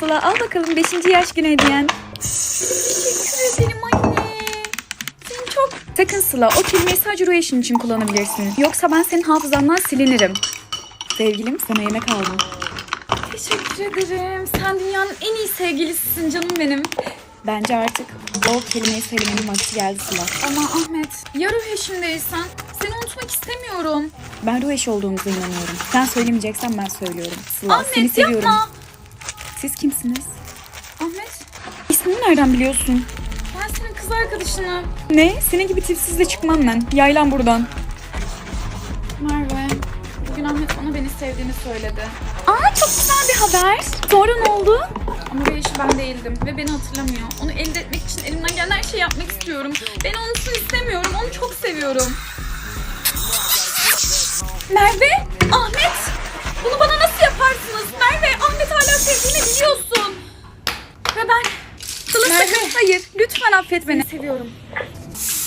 Sıla. Al bakalım 5. yaş günü hediyen. Teşekkür ederim anne. Seni çok... Sakın Sıla o kelimeyi sadece Rueş'in için kullanabilirsin. Yoksa ben senin hafızandan silinirim. Sevgilim sana yemek aldım. Teşekkür ederim. Sen dünyanın en iyi sevgilisisin canım benim. Bence artık o kelimeyi söylemenin vakti geldi Sıla. Ama Ahmet ya Ruheş'imdeysen seni unutmak istemiyorum. Ben Ruheş olduğumuza inanıyorum. Sen söylemeyeceksen ben söylüyorum. Sıla Ahmet, seni seviyorum. yapma. Siz kimsiniz? Ahmet İsmini nereden biliyorsun? ben senin kız arkadaşınım. Ne? Senin gibi tipsizle çıkmam ben. Yaylan buradan. Merve. Bugün Ahmet bana beni sevdiğini söyledi. Aa çok güzel bir haber. Sonra ne oldu? Ama bu işi ben değildim ve beni hatırlamıyor. Onu elde etmek için elimden gelen her şeyi yapmak istiyorum. Beni unutsun istemiyorum. Onu çok seviyorum. Merve, hayır. Lütfen affet beni. seviyorum.